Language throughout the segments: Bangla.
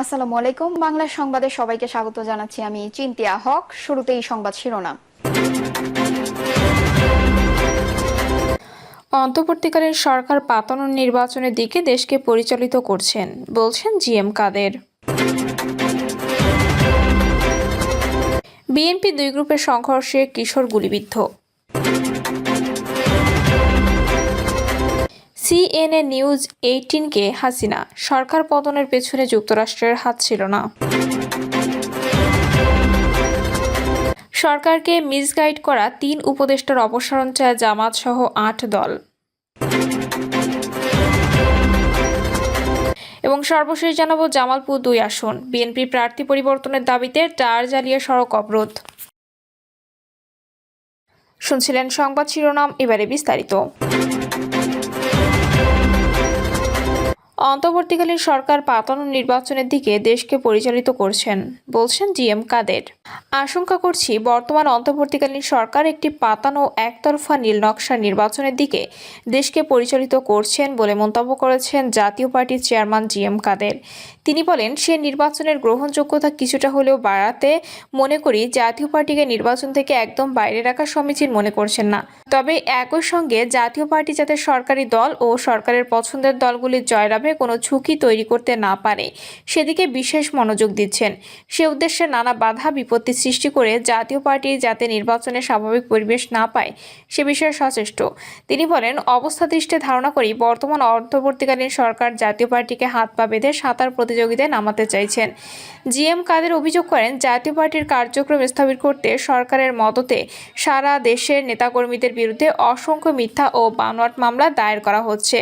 আসসালামু আলাইকুম। বাংলা সংবাদে সবাইকে স্বাগত জানাচ্ছি আমি চিন্তিয়া হক। শুরুতেই সংবাদ শিরোনাম। অন্তর্বর্তীকালীন সরকার পাতানোর নির্বাচনের দিকে দেশকে পরিচালিত করছেন, বলছেন জিএম কাদের। বিএনপি দুই গ্রুপের সংঘর্ষে কিশোর গুলিবিদ্ধ। সিএনএ নিউজ এইটিনকে হাসিনা, সরকার পতনের পেছনে যুক্তরাষ্ট্রের হাত ছিল না। সরকারকে মিসগাইড করা তিন উপদেষ্টার অপসারণ চায় জামাত সহ আট দল। এবং সর্বশেষ জানাব জামালপুর দুই আসন। বিএনপি প্রার্থী পরিবর্তনের দাবিতে টায়ার জ্বালিয়ে সড়ক অবরোধ। শুনছিলেন সংবাদ শিরোনাম, এবারে বিস্তারিত। অন্তর্বর্তীকালীন সরকার পাতানো নির্বাচনের দিকে দেশকে পরিচালিত করছেন, বলছেন জিএম কাদের। আশঙ্কা করছি বর্তমান অন্তর্বর্তীকালীন সরকার একটি পাতানো একতরফা নীল নকশা নির্বাচনের দিকে দেশকে পরিচালিত করছেন বলে মন্তব্য করেছেন জাতীয় পার্টির চেয়ারম্যান জিএম কাদের। তিনি বলেন, সে নির্বাচনের গ্রহণযোগ্যতা কিছুটা হলেও বাড়াতে মনে করি জাতীয় পার্টিকে নির্বাচন থেকে একদম বাইরে রাখা সমীচীন মনে করছেন না। তবে একই সঙ্গে জাতীয় পার্টি যাতে সরকারি দল ও সরকারের পছন্দের দলগুলির জয়লাভে কোনো ঝুঁকি তৈরি করতে না পারে, সেদিকে বিশেষ মনোযোগ দিচ্ছেন। সে উদ্দেশ্যে নানা বাধা, বিপত্তি সৃষ্টি করে জাতীয় পার্টি যাতে নির্বাচনে স্বাভাবিক পরিবেশ না পায়, সে বিষয়ে সচেষ্ট। তিনি বলেন, অবস্থা দৃষ্টে ধারণা করি বর্তমান অন্তর্বর্তীকালীন সরকার জাতীয় পার্টিকে হাত পা বেঁধে সাঁতার প্রতিযোগিতায় নামাতে চাইছেন। জিএম কাদের অভিযোগ করেন, জাতীয় পার্টির কার্যক্রম স্থবির করতে সরকারের মদতে সারা দেশের নেতাকর্মীদের বিরুদ্ধে অসংখ্য মিথ্যা ও বানোয়াট মামলা দায়ের করা হচ্ছে।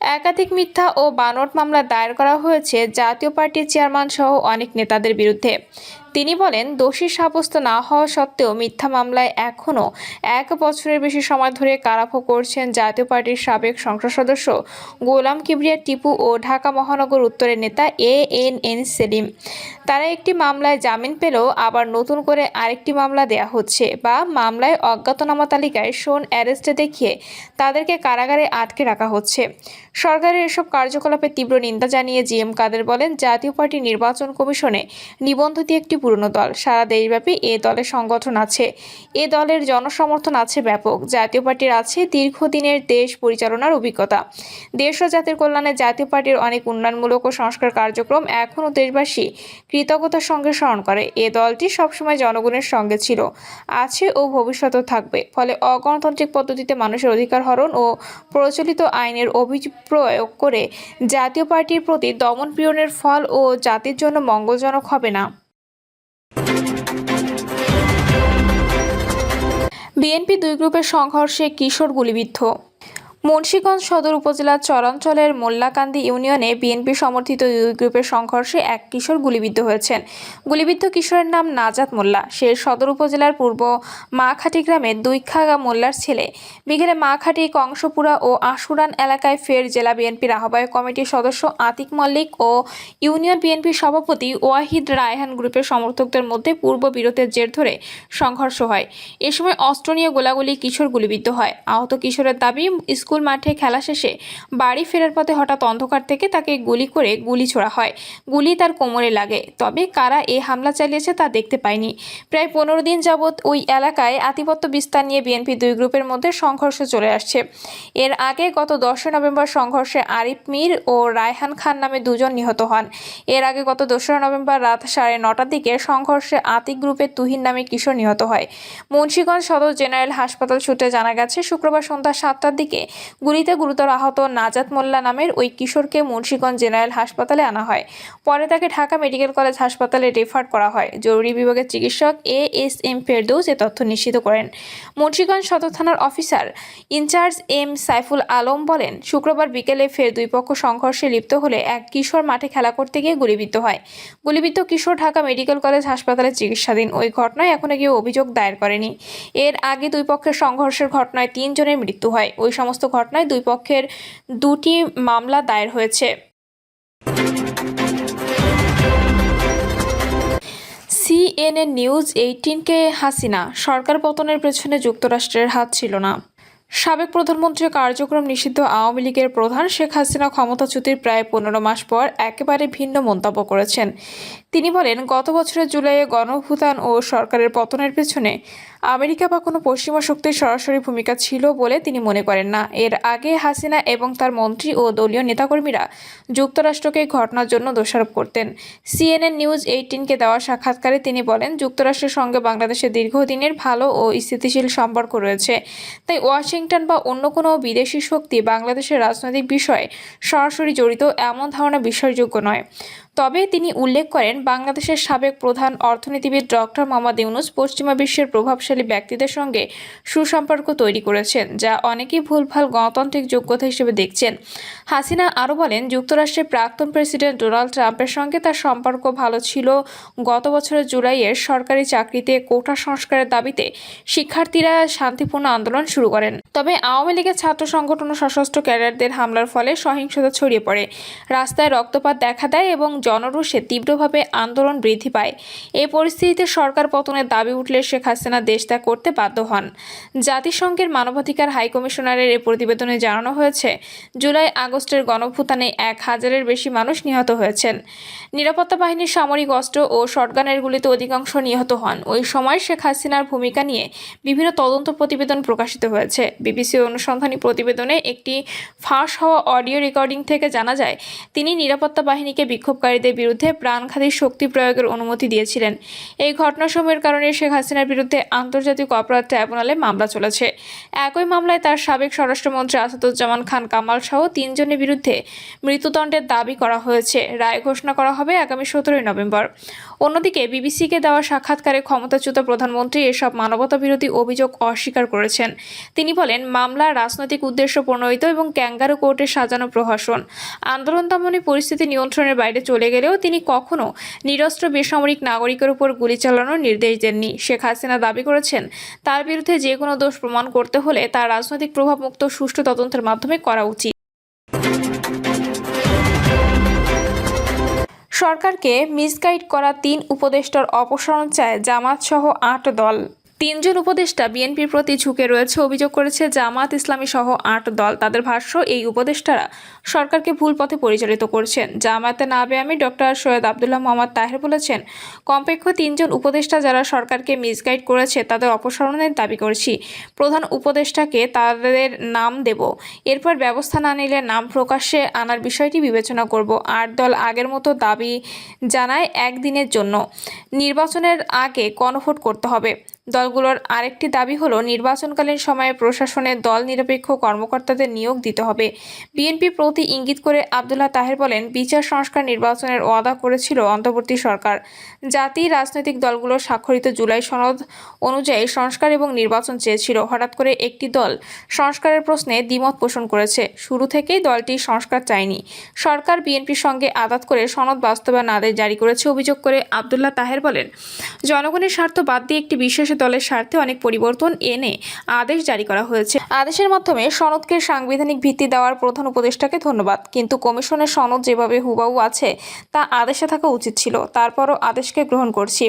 একাধিক মিথ্যা ও বানট মামলা দায়ের করা হয়েছে জাতীয় পার্টির চেয়ারম্যান সহ অনেক নেতাদের বিরুদ্ধে। তিনি বলেন, দোষী সাব্যস্ত না হওয়া সত্ত্বেও মিথ্যা মামলায় এখনও এক বছরের বেশি সময় ধরে কারাভোগ করছেন জাতীয় পার্টির সাবেক সংসদ সদস্য গোলাম কিবরিয়া টিপু ও ঢাকা মহানগর উত্তরের নেতা এ এন এন সেলিম। তারা একটি মামলায় জামিন পেলেও আবার নতুন করে আরেকটি মামলা দেয়া হচ্ছে বা মামলায় অজ্ঞাতনামা তালিকায় শোন অ্যারেস্টে দেখিয়ে তাদেরকে কারাগারে আটকে রাখা হচ্ছে। সরকারের এসব কার্যকলাপের তীব্র নিন্দা জানিয়ে জিএম কাদের বলেন, জাতীয় পার্টি নির্বাচন কমিশনে নিবন্ধিত একটি পুরনো দল। সারা দেশব্যাপী এ দলের সংগঠন আছে। এ দলের জনসমর্থন আছে ব্যাপক। জাতীয় পার্টির আছে দীর্ঘদিনের দেশ পরিচালনার অভিজ্ঞতা। দেশ ও জাতির কল্যাণে জাতীয় পার্টির অনেক উন্নয়নমূলক ও সংস্কার কার্যক্রম এখনও দেশবাসী কৃতজ্ঞতার সঙ্গে স্মরণ করে। এ দলটি সবসময় জনগণের সঙ্গে ছিল, আছে ও ভবিষ্যতেও থাকবে। ফলে অগণতান্ত্রিক পদ্ধতিতে মানুষের অধিকার হরণ ও প্রচলিত আইনের অভিপ্রয়োগ করে জাতীয় পার্টির প্রতি দমন পীড়নের ফল ও জাতির জন্য মঙ্গলজনক হবে না। বিএনপি দুই গ্রুপের সংঘর্ষে কিশোর গুলিবিদ্ধ। মুন্সিগঞ্জ সদর উপজেলার চরাঞ্চলের মোল্লাকান্দি ইউনিয়নে বিএনপি সমর্থিত দুই গ্রুপের সংঘর্ষে এক কিশোর গুলিবিদ্ধ হয়েছেন। গুলিবিদ্ধ কিশোরের নাম নাজাত মোল্লা। সে সদর উপজেলার পূর্ব মাখাটি গ্রামের দুইখাগা মোল্লার ছেলে। বিকেলে মাখাটি, কংসপুরা ও আশুরান এলাকায় ফের জেলা বিএনপির আহ্বায়ক কমিটির সদস্য আতিক মল্লিক ও ইউনিয়ন বিএনপির সভাপতি ওয়াহিদ রায়হান গ্রুপের সমর্থকদের মধ্যে পূর্ব বিরোধের জের ধরে সংঘর্ষ হয়। এ সময় অস্ত্র নিয়ে গোলাগুলি কিশোর গুলিবিদ্ধ হয়। আহত কিশোরের দাবি স্কুল মাঠে খেলা শেষে বাড়ি ফেরার পথে হঠাৎ অন্ধকার থেকে তাকে গুলি করে গুলি ছোড়া হয়। গুলি তার কোমরে লাগে। তবে কারা এ হামলা চালিয়েছে তা দেখতে পায়নি প্রায় পনেরো দিন যাবৎ ওই এলাকায় আধিপত্য বিস্তার নিয়ে বিএনপি দুই গ্রুপের মধ্যে সংঘর্ষ চলে আসছে। এর আগে গত দশই নভেম্বর সংঘর্ষে আরিফ মীর ও রায়হান খান নামে দুজন নিহত হন। এর আগে গত দোসরা নভেম্বর রাত সাড়ে নটার দিকে সংঘর্ষে আতিক গ্রুপের তুহিন নামে কিশোর নিহত হয়। মুন্সীগঞ্জ সদর জেনারেল হাসপাতাল সূত্রে জানা গেছে, শুক্রবার সন্ধ্যা সাতটার দিকে গুলিতে গুরুতর আহত নাজাত মোল্লা নামের ওই কিশোরকে মুন্সীগঞ্জ জেনারেল হাসপাতালে আনা হয়। পরে তাকে ঢাকা মেডিকেল কলেজ হাসপাতালে রেফার করা হয়। জরুরি বিভাগের চিকিৎসক এ এস এম ফেরদৌস এ তথ্য নিশ্চিত করেন। মুন্সীগঞ্জ সদর থানার officer in charge M Saiful Alam বলেন, শুক্রবার বিকেলে ফের দুই পক্ষ সংঘর্ষে লিপ্ত হলে এক কিশোর মাঠে খেলা করতে গিয়ে গুলিবিদ্ধ হয়। গুলিবিদ্ধ কিশোর ঢাকা মেডিকেল কলেজ হাসপাতালে চিকিৎসাধীন। ওই ঘটনায় এখনও কেউ অভিযোগ দায়ের করেনি। এর আগে দুই পক্ষের সংঘর্ষের ঘটনায় তিনজনের মৃত্যু হয়। ওই সমস্ত ঘটনায় দুই পক্ষের দুটি মামলা দায়ের হয়েছে। সিএনএন নিউজ এইটিনকে হাসিনা, সরকার পতনের পেছনে যুক্তরাষ্ট্রের হাত ছিল না। সাবেক প্রধানমন্ত্রীর কার্যক্রম নিষিদ্ধ আওয়ামী লীগের প্রধান শেখ হাসিনা ক্ষমতাচ্যুতির প্রায় পনেরো মাস পর একেবারে ভিন্ন মন্তব্য করেছেন। তিনি বলেন, গত বছরের জুলাইয়ে গণভূতান ও সরকারের পতনের পেছনে আমেরিকা বা কোনো পশ্চিমা শক্তির সরাসরি ভূমিকা ছিল বলে তিনি মনে করেন না। এর আগে হাসিনা এবং তার মন্ত্রী ও দলীয় নেতাকর্মীরা যুক্তরাষ্ট্রকে ঘটনার জন্য দোষারোপ করতেন। সিএনএন নিউজ এইটিনকে দেওয়া সাক্ষাৎকারে তিনি বলেন, যুক্তরাষ্ট্রের সঙ্গে বাংলাদেশের দীর্ঘদিনের ভালো ও স্থিতিশীল সম্পর্ক রয়েছে। তাই ওয়াশিংটন বা অন্য কোনো বিদেশি শক্তি বাংলাদেশের রাজনৈতিক বিষয়ে সরাসরি জড়িত এমন ধারণা বিশ্বাসযোগ্য নয়। তবে তিনি উল্লেখ করেন, বাংলাদেশের সাবেক প্রধান অর্থনীতিবিদ ডক্টর মোহাম্মদ ইউনুস পশ্চিমা বিশ্বের প্রভাবশালী ব্যক্তিদের সঙ্গে সুসম্পর্ক তৈরি করেছেন, যা অনেকেই ভুলভাল গণতান্ত্রিক যোগ্যতা হিসেবে দেখছেন। হাসিনা আরও বলেন, যুক্তরাষ্ট্রের প্রাক্তন প্রেসিডেন্ট ডোনাল্ড ট্রাম্পের সঙ্গে তার সম্পর্ক ভালো ছিল। গত বছরের জুলাইয়ের সরকারি চাকরিতে কোটা সংস্কারের দাবিতে শিক্ষার্থীরা শান্তিপূর্ণ আন্দোলন শুরু করেন। তবে আওয়ামী লীগের ছাত্র সংগঠন ও সশস্ত্র ক্যাডারদের হামলার ফলে সহিংসতা ছড়িয়ে পড়ে। রাস্তায় রক্তপাত দেখা দেয় এবং জনরোষে তীব্রভাবে আন্দোলন বৃদ্ধি পায়। এই পরিস্থিতিতে সরকার পতনের দাবি উঠলে শেখ হাসিনা দেশ ত্যাগ করতে বাধ্য হন। জাতিসংঘের মানবাধিকার হাইকমিশনারের এই প্রতিবেদনে জানানো হয়েছে, জুলাই আগস্টের গণভূতানে এক হাজারের বেশি মানুষ নিহত হয়েছেন। নিরাপত্তা বাহিনীর সামরিক অস্ত্র ও শটগানের গুলিতে অধিকাংশ নিহত হন। ওই সময় শেখ হাসিনার ভূমিকা নিয়ে বিভিন্ন তদন্ত প্রতিবেদন প্রকাশিত হয়েছে। বিবিসি অনুসন্ধানী প্রতিবেদনে একটি ফাঁস হওয়া অডিও রেকর্ডিং থেকে জানা যায়, তিনি নিরাপত্তা বাহিনীকে বিক্ষোভকারীদের বিরুদ্ধে প্রাণঘাতী শক্তি প্রয়োগের অনুমতি দিয়েছিলেন। এই ঘটনাসমূহের কারণে শেখ হাসিনার বিরুদ্ধে আন্তর্জাতিক অপরাধ ট্রাইব্যুনালে মামলা চলেছে। একই মামলায় তার সাবেক স্বরাষ্ট্রমন্ত্রী আসাদুজ্জামান খান কামাল সহ তিনজনের বিরুদ্ধে মৃত্যুদণ্ডের দাবি করা হয়েছে। রায় ঘোষণা করা হবে আগামী সতেরোই নভেম্বর। অন্যদিকে বিবিসিকে দেওয়া সাক্ষাৎকারে ক্ষমতাচ্যুত প্রধানমন্ত্রী এসব মানবতা বিরোধী অভিযোগ অস্বীকার করেছেন। তিনি বলেন, মামলা, রাজনৈতিক উদ্দেশ্য প্রণোদিত এবং ক্যাঙ্গারু কোর্টে সাজানো প্রহসন। আন্দোলন দমনে পরিস্থিতি নিয়ন্ত্রণের বাইরে চলে গেলেও তিনি কখনো নিরস্ত্র বেসামরিক নাগরিকের উপর গুলি চালানোর নির্দেশ দেননি। শেখ হাসিনা দাবি করেছেন, তার বিরুদ্ধে যে কোনো দোষ প্রমাণ করতে হলে তার রাজনৈতিক প্রভাবমুক্ত সুষ্ঠু তদন্তের মাধ্যমে করা উচিত। সরকারকে মিসগাইড করা তিন উপদেষ্টার অপসারণ চায় জামাত সহ আট দল। তিনজন উপদেষ্টা বিএনপির প্রতি ঝুঁকে রয়েছে অভিযোগ করেছে, জামাত ইসলামী সহ আট দল। তাদের ভাষ্য, এই উপদেষ্টারা সরকারকে ভুল পথে পরিচালিত করছেন। জামায়াতে নাবে আমি ডক্টর সৈয়দ আবদুল্লাহ মোহাম্মদ তাহের বলেছেন, কমপক্ষে তিনজন উপদেষ্টা যারা সরকারকে মিসগাইড করেছে, তাদের অপসারণের দাবি করছি। প্রধান উপদেষ্টাকে তাদের নাম দেব। এরপর ব্যবস্থা না নিলে নাম প্রকাশ্যে আনার বিষয়টি বিবেচনা করব। আট দল আগের মতো দাবি জানায় একদিনের জন্য। নির্বাচনের আগে গণভোট করতে হবে। দলগুলোর আরেকটি দাবি হলো, নির্বাচনকালীন সময়ে প্রশাসনের দল নিরপেক্ষ কর্মকর্তাদের নিয়োগ দিতে হবে। বিএনপি প্রতি ইঙ্গিত করে আবদুল্লাহ তাহের বলেন, বিচার সংস্কার নির্বাচনের ওয়াদা করেছিল অন্তর্বর্তী সরকার। জাতি, রাজনৈতিক দলগুলো স্বাক্ষরিত জুলাই সনদ অনুযায়ী সংস্কার এবং নির্বাচন চেয়েছিল। হঠাৎ করে একটি দল সংস্কারের প্রশ্নে দ্বিমত পোষণ করেছে। শুরু থেকেই দলটি সংস্কার চায়নি। সরকার বিএনপির সঙ্গে আদাত করে সনদ বাস্তবায়ন আদেশ জারি করেছে, অভিযোগ করে আবদুল্লাহ তাহের বলেন, জনগণের স্বার্থ বাদ দিয়ে একটি বিশেষ দলের স্বার্থে অনেক পরিবর্তন এনে আদেশ জারি করা হয়েছে। আদেশের মাধ্যমে সনদকে সাংবিধানিক ভিত্তি দেওয়ার প্রধান উপদেষ্টাকে ধন্যবাদ। কিন্তু কমিশনের সনদ যেভাবে হুবাহু আছে, তা আদেশে থাকা উচিত ছিল। তারপরও আদেশকে গ্রহণ করছি।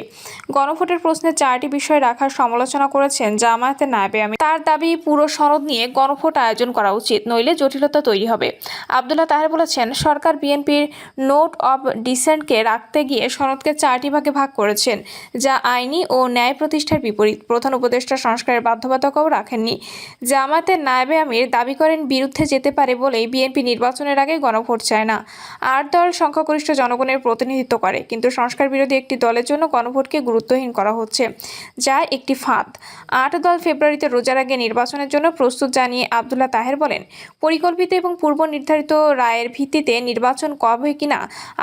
গণভোটের প্রশ্নে চারটি বিষয় রাখার সমালোচনা করেছেন জামায়াতের নায়বে আমি তার দাবি, পুরো সনদ নিয়ে গণভোট আয়োজন করা উচিত, নইলে জটিলতা তৈরি হবে। আবদুল্লাহ তাহের বলেছেন, সরকার বিএনপির নোট অব ডিসেন্টকে রাখতে গিয়ে সনদকে চারটি ভাগে ভাগ করেছেন, যা আইনি ও ন্যায় প্রতিষ্ঠার বিপরীত। প্রধান উপদেষ্টা সংস্কারের বাধ্যবাধকতাও রাখেননি। জামায়াতের নায়েবে আমির দাবি করেন, বিরুদ্ধে যেতে পারে বলেই বিএনপি নির্বাচনের আগে গণভোট চায় না। আট দল সংখ্যাগরিষ্ঠ জনগণের প্রতিনিধিত্ব করে, কিন্তু সংস্কার বিরোধী একটি দলের জন্য গণভোটকে গুরুত্বহীন করা হচ্ছে, যা একটি ফাঁদ। আট দল ফেব্রুয়ারিতে রোজার আগে নির্বাচনের জন্য প্রস্তুত জানিয়ে আবদুল্লাহ তাহের বলেন, পরিকল্পিত এবং পূর্ব নির্ধারিত রায়ের ভিত্তিতে নির্বাচন কবে কিনা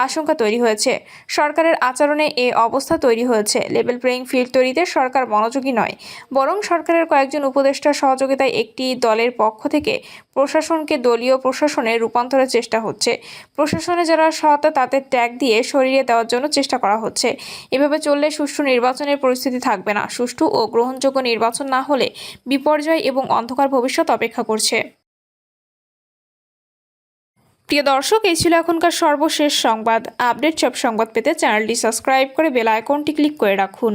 আশঙ্কা তৈরি হয়েছে। সরকারের আচরণে এ অবস্থা তৈরি হয়েছে। লেভেল প্লেয়িং ফিল্ড তৈরিতে সরকার মনোযোগী নয়। বরং সরকারের কয়েকজন উপদেষ্টার সহযোগিতায় একটি দলের পক্ষ থেকে প্রশাসনকে দলীয় প্রশাসনে রূপান্তরের চেষ্টা হচ্ছে। প্রশাসনে যারা সৎ, তাদের ট্যাগ দিয়ে সরিয়ে দেওয়ার জন্য চেষ্টা করা হচ্ছে। এভাবে চললে সুষ্ঠু নির্বাচনের পরিস্থিতি থাকবে না। সুষ্ঠু ও গ্রহণযোগ্য নির্বাচন না হলে বিপর্যয় এবং অন্ধকার ভবিষ্যৎ অপেক্ষা করছে। প্রিয় দর্শক, এই ছিল এখনকার সর্বশেষ সংবাদ। আপডেট সব সংবাদ পেতে চ্যানেলটি সাবস্ক্রাইব করে বেল আইকনটি ক্লিক করে রাখুন।